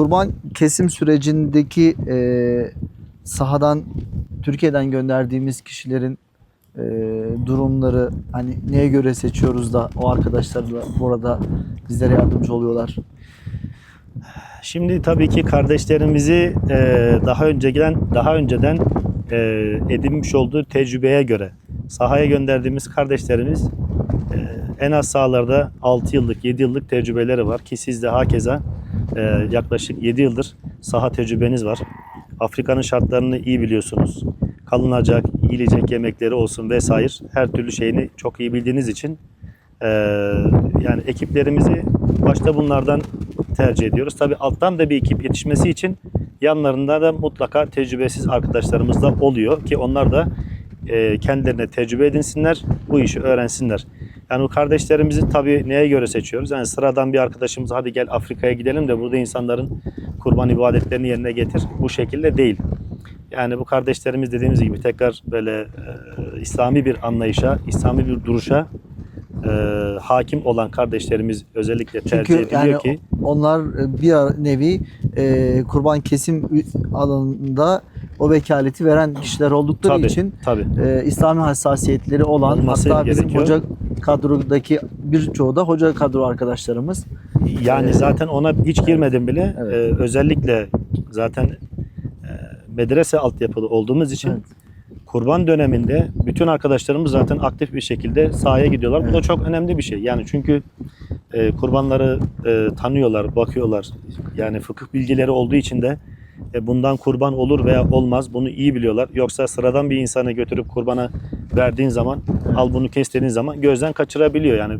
kurban kesim sürecindeki e, sahadan Türkiye'den gönderdiğimiz kişilerin e, durumları hani neye göre seçiyoruz da o arkadaşlarla burada bizlere yardımcı oluyorlar. Şimdi tabii ki kardeşlerimizi e, daha önceden daha önceden e, edinmiş olduğu tecrübeye göre sahaya gönderdiğimiz kardeşlerimiz e, en az sahalarda 6 yıllık 7 yıllık tecrübeleri var ki siz de hakeza e, yaklaşık 7 yıldır saha tecrübeniz var. Afrika'nın şartlarını iyi biliyorsunuz. Kalınacak, yiyecek yemekleri olsun vesaire her türlü şeyini çok iyi bildiğiniz için e, yani ekiplerimizi başta bunlardan tercih ediyoruz. Tabii alttan da bir ekip yetişmesi için yanlarında da mutlaka tecrübesiz arkadaşlarımız da oluyor ki onlar da e, kendilerine tecrübe edinsinler, bu işi öğrensinler. Yani bu kardeşlerimizi tabii neye göre seçiyoruz? Yani sıradan bir arkadaşımız hadi gel Afrika'ya gidelim de burada insanların kurban ibadetlerini yerine getir. Bu şekilde değil. Yani bu kardeşlerimiz dediğimiz gibi tekrar böyle e, İslami bir anlayışa, İslami bir duruşa e, hakim olan kardeşlerimiz özellikle tercih Çünkü ediliyor yani ki onlar bir nevi e, kurban kesim alanında o vekaleti veren kişiler oldukları tabii, için tabii. e, İslami hassasiyetleri olan Olması hatta bizim gerekiyor. hoca kadrodaki birçoğu da hoca kadro arkadaşlarımız. Yani Ee, zaten ona hiç girmedim bile. Evet. Ee, özellikle zaten e, medrese altyapılı olduğumuz için Evet. kurban döneminde bütün arkadaşlarımız zaten aktif bir şekilde sahaya gidiyorlar. Bu da Evet. çok önemli bir şey. Yani çünkü e, kurbanları e, tanıyorlar, bakıyorlar. Yani fıkıh bilgileri olduğu için de bundan kurban olur veya olmaz bunu iyi biliyorlar. Yoksa sıradan bir insanı götürüp kurbana verdiğin zaman, al bunu kes dediğin zaman gözden kaçırabiliyor. Yani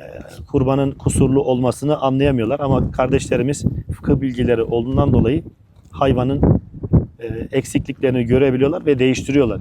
e, kurbanın kusurlu olmasını anlayamıyorlar ama kardeşlerimiz fıkıh bilgileri olduğundan dolayı hayvanın e, eksikliklerini görebiliyorlar ve değiştiriyorlar.